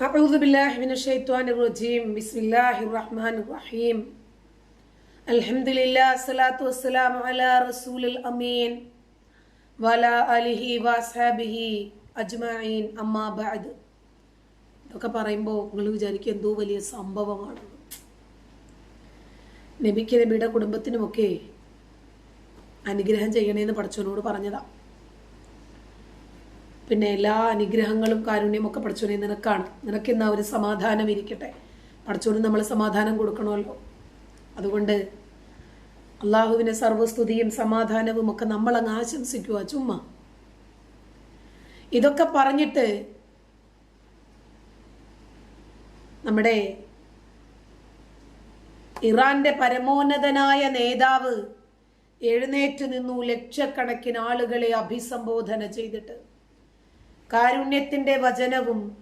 أعوذ بالله من الشيطان الرجيم بسم الله الرحمن الرحيم الحمد لله الصلاة والسلام على رسول الأمين وعلى آله وأصحابه أجمعين أما بعد ഇതൊക്കെ പറയുമ്പോൾ നിങ്ങൾ വിചാരിക്കും എന്തോ വലിയ സംഭവമാണ് നബിക്ക് നബിയുടെ കുടുംബത്തിനുമൊക്കെ അനുഗ്രഹം ചെയ്യണേന്ന് പഠിച്ചവനോട് പറഞ്ഞതാ പിന്നെ എല്ലാ അനുഗ്രഹങ്ങളും കാരുണ്യം ഒക്കെ പഠിച്ചോനെ നിനക്കാണ്. നിനക്ക് ഇന്ന് ഒരു സമാധാനം ഇരിക്കട്ടെ. പഠിച്ചോന് നമ്മൾ സമാധാനം കൊടുക്കണമല്ലോ. അതുകൊണ്ട് അള്ളാഹുവിനെ സർവസ്തുതിയും സമാധാനവും ഒക്കെ നമ്മൾ അങ്ങ് ആശംസിക്കുക. ചുമ്മാ. ഇതൊക്കെ പറഞ്ഞിട്ട് നമ്മുടെ ഇറാന്റെ പരമോന്നതനായ നേതാവ് എഴുന്നേറ്റ് നിന്നു ലക്ഷക്കണക്കിന് ആളുകളെ അഭിസംബോധന ചെയ്തിട്ട്. കാരുണ്യത്തിന്റെ വചനവും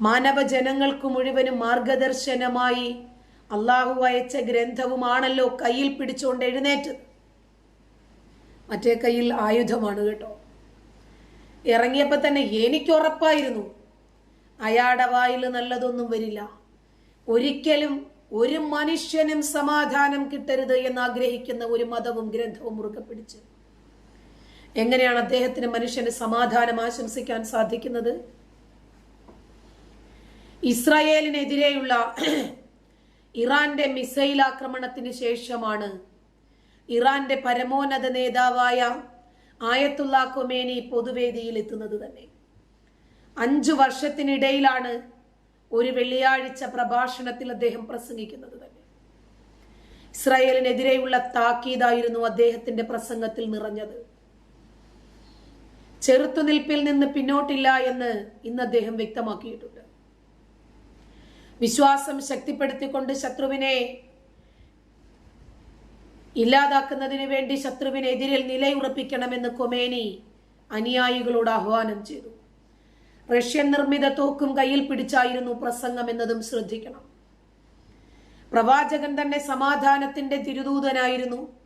മാനവജനങ്ങൾക്ക് മുഴുവനും മാർഗദർശനമായി അള്ളാഹു അയച്ച ഗ്രന്ഥവുമാണല്ലോ കയ്യിൽ പിടിച്ചുകൊണ്ട് എഴുന്നേറ്റ് മറ്റേ കയ്യിൽ ആയുധമാണ് കേട്ടോ. ഇറങ്ങിയപ്പോൾ തന്നെ എനിക്ക് ഉറപ്പായിരുന്നു. അയാളുടെ വായിൽ നല്ലതൊന്നും വരില്ല. ഒരിക്കലും ഒരു മനുഷ്യനും സമാധാനം കിട്ടരുത് എന്ന് ആഗ്രഹിക്കുന്ന ഒരു മതവും ഗ്രന്ഥവും മുറുകെ പിടിച്ച്. എങ്ങനെയാണ് അദ്ദേഹത്തിന് മനുഷ്യന് സമാധാനം ആശംസിക്കാൻ സാധിക്കുന്നത്? ഇസ്രായേലിനെതിരെയുള്ള ഇറാന്റെ മിസൈൽ ആക്രമണത്തിന് ശേഷമാണ് ഇറാന്റെ പരമോന്നത നേതാവായ ആയത്തുള്ള കൊമേനി പൊതുവേദിയിൽ എത്തുന്നത് തന്നെ. അഞ്ചു വർഷത്തിനിടയിലാണ് ഒരു വെള്ളിയാഴ്ച പ്രഭാഷണത്തിൽ അദ്ദേഹം പ്രസംഗിക്കുന്നത് തന്നെ. ഇസ്രായേലിനെതിരെയുള്ള താക്കീതായിരുന്നു അദ്ദേഹത്തിന്റെ പ്രസംഗത്തിൽ നിറഞ്ഞത്. ചെറുത്തുനിൽപ്പിൽ നിന്ന് പിന്നോട്ടില്ല എന്ന് ഇന്ന് അദ്ദേഹം വ്യക്തമാക്കിയിട്ടുണ്ട്. വിശ്വാസം ശക്തിപ്പെടുത്തിക്കൊണ്ട് ശത്രുവിനെ ഇല്ലാതാക്കുന്നതിന് വേണ്ടി ശത്രുവിനെതിരിൽ നിലയുറപ്പിക്കണമെന്ന് കൊമേനി അനുയായികളോട് ആഹ്വാനം ചെയ്തു. റഷ്യൻ നിർമ്മിത തോക്കും കയ്യിൽ പിടിച്ചായിരുന്നു പ്രസംഗം എന്നതും ശ്രദ്ധിക്കണം. പ്രവാചകൻ തന്നെ സമാധാനത്തിന്റെ തിരുദൂതനായിരുന്നു.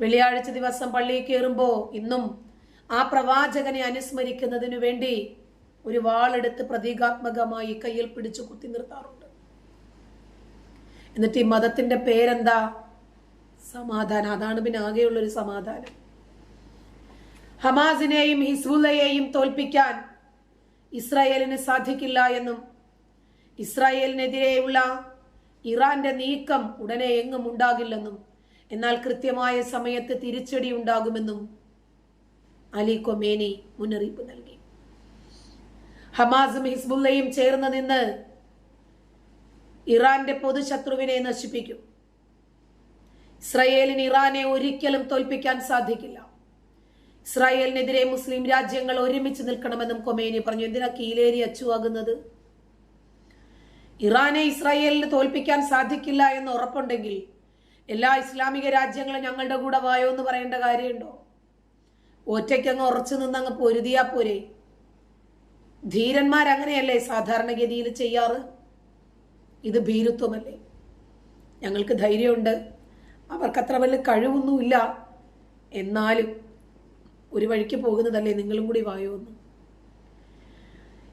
വെള്ളിയാഴ്ച ദിവസം പള്ളിയിൽ കയറുമ്പോൾ ഇന്നും ആ പ്രവാചകനെ അനുസ്മരിക്കുന്നതിനു വേണ്ടി ഒരു വാളെടുത്ത് പ്രതീകാത്മകമായി കയ്യിൽ പിടിച്ചു കുത്തി നിർത്താറുണ്ട്. എന്നിട്ട് ഈ മതത്തിന്റെ പേരെന്താ? സമാധാനം. അതാണ് പിന്നെ ആകെയുള്ള ഒരു സമാധാനം. ഹമാസിനെയും ഹിസ്ബുല്ലയെയും തോൽപ്പിക്കാൻ ഇസ്രായേലിന് സാധിക്കില്ല എന്നും ഇസ്രായേലിനെതിരെയുള്ള ഇറാന്റെ നീക്കം ഉടനെ എങ്ങും ഉണ്ടാകില്ലെന്നും എന്നാൽ കൃത്യമായ സമയത്ത് തിരിച്ചടി ഉണ്ടാകുമെന്നും അലി കൊമേനി മുന്നറിയിപ്പ് നൽകി. ഹമാസും ഹിസ്ബുല്ലയും ചേർന്ന് നിന്ന് ഇറാന്റെ പൊതുശത്രുവിനെ നശിപ്പിക്കും. ഇസ്രയേലിന് ഇറാനെ ഒരിക്കലും തോൽപ്പിക്കാൻ സാധിക്കില്ല. ഇസ്രായേലിനെതിരെ മുസ്ലിം രാജ്യങ്ങൾ ഒരുമിച്ച് നിൽക്കണമെന്നും കൊമേനി പറഞ്ഞു. എന്തിനാ കീലേരി അച്ചുവാകുന്നത്? ഇറാനെ ഇസ്രായേലിന് തോൽപ്പിക്കാൻ സാധിക്കില്ല എന്ന് ഉറപ്പുണ്ടെങ്കിൽ എല്ലാ ഇസ്ലാമിക രാജ്യങ്ങളും ഞങ്ങളുടെ കൂടെ വായോ എന്ന് പറയേണ്ട കാര്യമുണ്ടോ? ഒറ്റയ്ക്കങ്ങ് ഉറച്ചു നിന്നങ്ങ് പൊരുതിയാ പോരെ. ധീരന്മാർ അങ്ങനെയല്ലേ സാധാരണഗതിയിൽ ചെയ്യാറ്? ഇത് ഭീരുത്വമല്ലേ? ഞങ്ങൾക്ക് ധൈര്യമുണ്ട്. അവർക്കത്ര വലിയ കഴിവൊന്നുമില്ല. എന്നാലും ഒരു വഴിക്ക് പോകുന്നതല്ലേ നിങ്ങളും കൂടി വായോ എന്ന്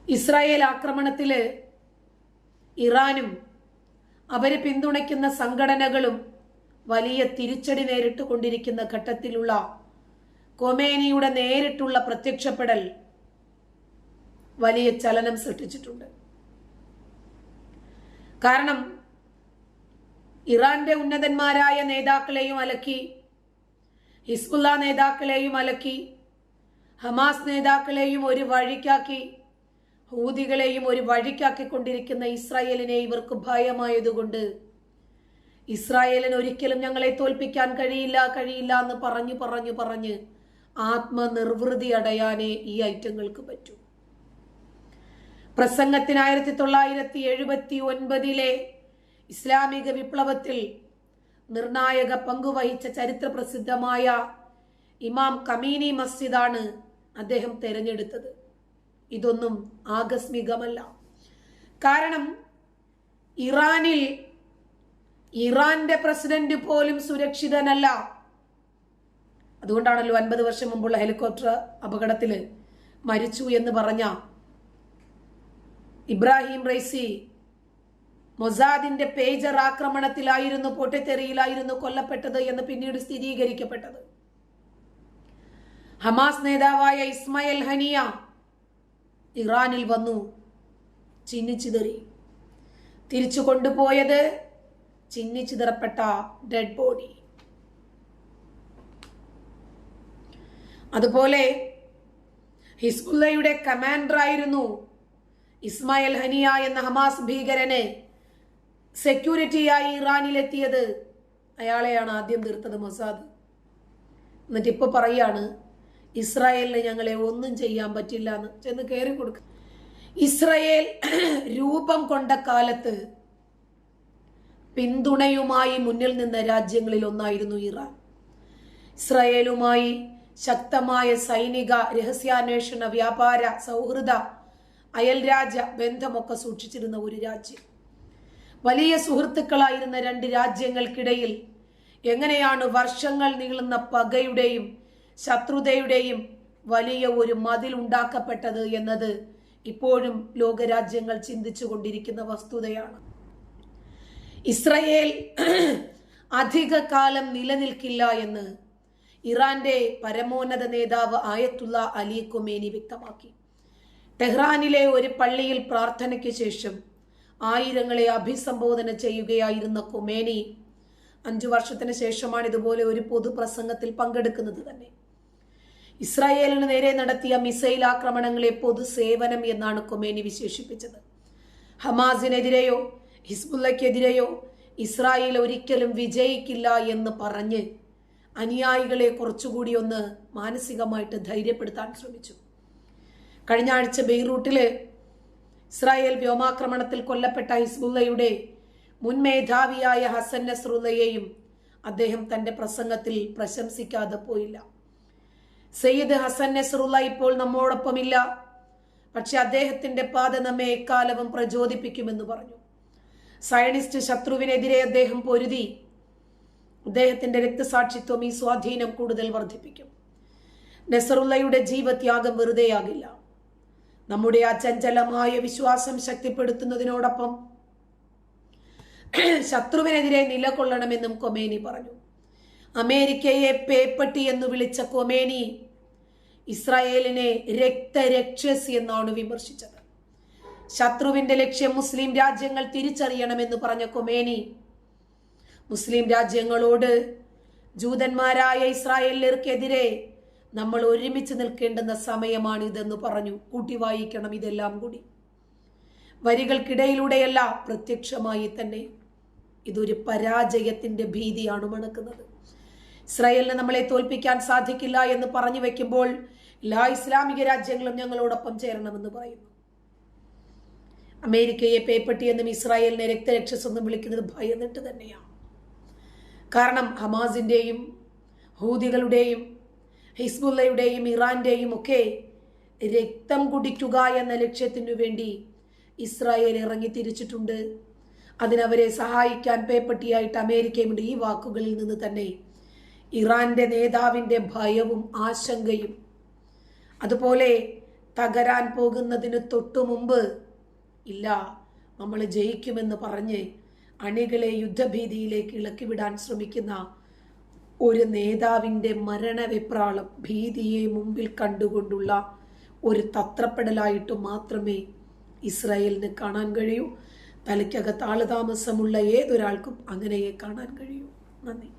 ഇസ്രായേൽ ആക്രമണത്തിൽ ഇറാനും അവരെ പിന്തുണയ്ക്കുന്ന സംഘടനകളും വലിയ തിരിച്ചടി നേരിട്ട് കൊണ്ടിരിക്കുന്ന ഘട്ടത്തിലുള്ള കൊമേനിയുടെ നേരിട്ടുള്ള പ്രത്യക്ഷപ്പെടൽ വലിയ ചലനം സൃഷ്ടിച്ചിട്ടുണ്ട്. കാരണം ഇറാന്റെ ഉന്നതന്മാരായ നേതാക്കളെയും അലക്കി ഹിസ്ബുല്ല നേതാക്കളെയും അലക്കി ഹമാസ് നേതാക്കളെയും ഒരു വഴിക്കാക്കി ഹൂതികളെയും ഒരു വഴിക്കാക്കിക്കൊണ്ടിരിക്കുന്ന ഇസ്രായേലിനെ ഇവർക്ക് ഭയമായതുകൊണ്ട് ഇസ്രായേലിന് ഒരിക്കലും ഞങ്ങളെ തോൽപ്പിക്കാൻ കഴിയില്ല കഴിയില്ല എന്ന് പറഞ്ഞു പറഞ്ഞു പറഞ്ഞ് ആത്മനിർവൃതി അടയാനേ ഈ ഐറ്റങ്ങൾക്ക് പറ്റൂ. പ്രസംഗത്തിന് ആയിരത്തി തൊള്ളായിരത്തി എഴുപത്തി ഒൻപതിലെ ഇസ്ലാമിക വിപ്ലവത്തിൽ നിർണായക പങ്കുവഹിച്ച ചരിത്ര പ്രസിദ്ധമായ ഇമാം കമീനി മസ്ജിദാണ് അദ്ദേഹം തെരഞ്ഞെടുത്തത്. ഇതൊന്നും ആകസ്മികമല്ല. കാരണം ഇറാനിൽ ഇറാന്റെ പ്രസിഡന്റ് പോലും സുരക്ഷിതനല്ല. അതുകൊണ്ടാണല്ലോ അൻപത് വർഷം മുമ്പുള്ള ഹെലികോപ്റ്റർ അപകടത്തിൽ മരിച്ചു എന്ന് പറഞ്ഞ ഇബ്രാഹിം റൈസി മൊസാദിന്റെ പേജർ ആക്രമണത്തിലായിരുന്നു പൊട്ടിത്തെറിയിലായിരുന്നു കൊല്ലപ്പെട്ടത് എന്ന് പിന്നീട് സ്ഥിരീകരിക്കപ്പെട്ടത്. ഹമാസ് നേതാവായ ഇസ്മായിൽ ഹനിയ ഇറാനിൽ വന്നു ചിന്നിച്ചിതറി. തിരിച്ചു കൊണ്ടുപോയത് ചിന്നിച്ചിതറപ്പെട്ട ഡെഡ് ബോഡി. അതുപോലെ ഹിസ്ബുല്ലയുടെ കമാൻഡറായിരുന്നു ഇസ്മായിൽ ഹനിയ എന്ന ഹമാസ് ഭീകരനെ സെക്യൂരിറ്റിയായി ഇറാനിലെത്തിയത്. അയാളെയാണ് ആദ്യം തീർത്തത് മൊസാദ്. എന്നിട്ട് ഇപ്പൊ പറയാണ് ഇസ്രായേലിന് ഞങ്ങളെ ഒന്നും ചെയ്യാൻ പറ്റില്ല എന്ന്. ചെന്ന് കയറി കൊടുക്കുക ഇസ്രയേൽ രൂപം കൊണ്ട കാലത്ത് പിന്തുണയുമായി മുന്നിൽ നിന്ന രാജ്യങ്ങളിൽ ഒന്നായിരുന്നു ഇറാൻ. ഇസ്രായേലുമായി ശക്തമായ സൈനിക രഹസ്യാന്വേഷണ വ്യാപാര സൗഹൃദ അയൽരാജ ബന്ധമൊക്കെ സൂക്ഷിച്ചിരുന്ന ഒരു രാജ്യം. വലിയ സുഹൃത്തുക്കളായിരുന്ന രണ്ട് രാജ്യങ്ങൾക്കിടയിൽ എങ്ങനെയാണ് വർഷങ്ങൾ നീളുന്ന പകയുടെയും ശത്രുതയുടെയും വലിയ ഒരു മതിൽ ഉണ്ടാക്കപ്പെട്ടത് എന്നത് ഇപ്പോഴും ലോകരാജ്യങ്ങൾ ചിന്തിച്ചു കൊണ്ടിരിക്കുന്ന വസ്തുതയാണ്. ഇസ്രയേൽ അധിക കാലം നിലനിൽക്കില്ല എന്ന് ഇറാന്റെ പരമോന്നത നേതാവ് ആയത്തുള്ള അലി കൊമേനി വ്യക്തമാക്കി. ടെഹ്റാനിലെ ഒരു പള്ളിയിൽ പ്രാർത്ഥനയ്ക്ക് ശേഷം ആയിരങ്ങളെ അഭിസംബോധന ചെയ്യുകയായിരുന്ന കൊമേനി അഞ്ചു വർഷത്തിന് ശേഷമാണ് ഇതുപോലെ ഒരു പൊതുപ്രസംഗത്തിൽ പങ്കെടുക്കുന്നത് തന്നെ. ഇസ്രായേലിന് നേരെ നടത്തിയ മിസൈൽ ആക്രമണങ്ങളെ പൊതുസേവനം എന്നാണ് കൊമേനി വിശേഷിപ്പിച്ചത്. ഹമാസിനെതിരെയോ ഹിസ്ബുല്ലയ്ക്കെതിരെയോ ഇസ്രായേൽ ഒരിക്കലും വിജയിക്കില്ല എന്ന് പറഞ്ഞ് അനുയായികളെ കുറച്ചുകൂടി ഒന്ന് മാനസികമായിട്ട് ധൈര്യപ്പെടുത്താൻ ശ്രമിച്ചു. കഴിഞ്ഞ ആഴ്ച ബെയ്റൂട്ടിൽ ഇസ്രായേൽ വ്യോമാക്രമണത്തിൽ കൊല്ലപ്പെട്ട ഹിസ്ബുല്ലയുടെ മുൻ മേധാവിയായ ഹസൻ നസ്രുല്ലയെയും അദ്ദേഹം തന്റെ പ്രസംഗത്തിൽ പ്രശംസിക്കാതെ പോയില്ല. സയ്യിദ് ഹസൻ നസ്രുല്ല ഇപ്പോൾ നമ്മോടൊപ്പമില്ല. പക്ഷെ അദ്ദേഹത്തിന്റെ പാത നമ്മെ എക്കാലവും പ്രചോദിപ്പിക്കുമെന്ന് പറഞ്ഞു. സയനിസ്റ്റ് ശത്രുവിനെതിരെ അദ്ദേഹം പൊരുതി. അദ്ദേഹത്തിന്റെ രക്തസാക്ഷിത്വം ഈ സ്വാധീനം കൂടുതൽ വർദ്ധിപ്പിക്കും. നെസറുല്ലയുടെ ജീവത്യാഗം വെറുതെയാകില്ല. നമ്മുടെ ആ ചഞ്ചലമായ വിശ്വാസം ശക്തിപ്പെടുത്തുന്നതിനോടൊപ്പം ശത്രുവിനെതിരെ നിലകൊള്ളണമെന്നും കൊമേനി പറഞ്ഞു. അമേരിക്കയെ പേപ്പട്ടി എന്ന് വിളിച്ച കൊമേനി ഇസ്രായേലിനെ രക്തരക്ഷസ് എന്നാണ് വിമർശിച്ചത്. ശത്രുവിന്റെ ലക്ഷ്യം മുസ്ലിം രാജ്യങ്ങൾ തിരിച്ചറിയണമെന്ന് പറഞ്ഞ കൊമേനി മുസ്ലിം രാജ്യങ്ങളോട് ജൂതന്മാരായ ഇസ്രായേലർക്കെതിരെ നമ്മൾ ഒരുമിച്ച് നിൽക്കേണ്ടുന്ന സമയമാണ് ഇതെന്ന് പറഞ്ഞു. കൂട്ടി വായിക്കണം ഇതെല്ലാം കൂടി. വരികൾക്കിടയിലൂടെയല്ല പ്രത്യക്ഷമായി തന്നെ ഇതൊരു പരാജയത്തിന്റെ ഭീതിയാണ് മണക്കുന്നത്. ഇസ്രായേലിന് നമ്മളെ തോൽപ്പിക്കാൻ സാധിക്കില്ല എന്ന് പറഞ്ഞു വെക്കുമ്പോൾ എല്ലാ ഇസ്ലാമിക രാജ്യങ്ങളും ഞങ്ങളോടൊപ്പം ചേരണമെന്ന് പറയുന്നു. അമേരിക്കയെ പേപ്പട്ടി എന്നും ഇസ്രായേലിനെ രക്തരക്ഷസ് എന്നും വിളിക്കുന്നത് ഭയന്നിട്ട് തന്നെയാണ്. കാരണം ഹമാസിന്റെയും ഹൂദികളുടെയും ഹിസ്ബുല്ലയുടെയും ഇറാന്റെയും ഒക്കെ രക്തം കുടിക്കുക എന്ന ലക്ഷ്യത്തിനു വേണ്ടി ഇസ്രായേൽ ഇറങ്ങി തിരിച്ചിട്ടുണ്ട്. അതിനവരെ സഹായിക്കാൻ പേപ്പട്ടിയായിട്ട് അമേരിക്കയുണ്ട് ഈ വാക്കുകളിൽ നിന്ന് തന്നെ ഇറാന്റെ നേതാവിന്റെ ഭയവും ആശങ്കയും അതുപോലെ തകരാൻ പോകുന്നതിന് തൊട്ടു മുമ്പ് ഇല്ല നമ്മൾ ജയിക്കുമെന്ന് പറഞ്ഞ് അണികളെ യുദ്ധഭീതിയിലേക്ക് ഇളക്കിവിടാൻ ശ്രമിക്കുന്ന ഒരു നേതാവിന്റെ മരണവിപ്രാളം ഭീതിയെ മുമ്പിൽ കണ്ടുകൊണ്ടുള്ള ഒരു തത്രപ്പെടലായിട്ട് മാത്രമേ ഇസ്രായേലിന് കാണാൻ കഴിയൂ. തലയ്ക്കകത്ത് ആളുതാമസമുള്ള ഏതൊരാൾക്കും അങ്ങനെയേ കാണാൻ കഴിയൂ. നന്ദി.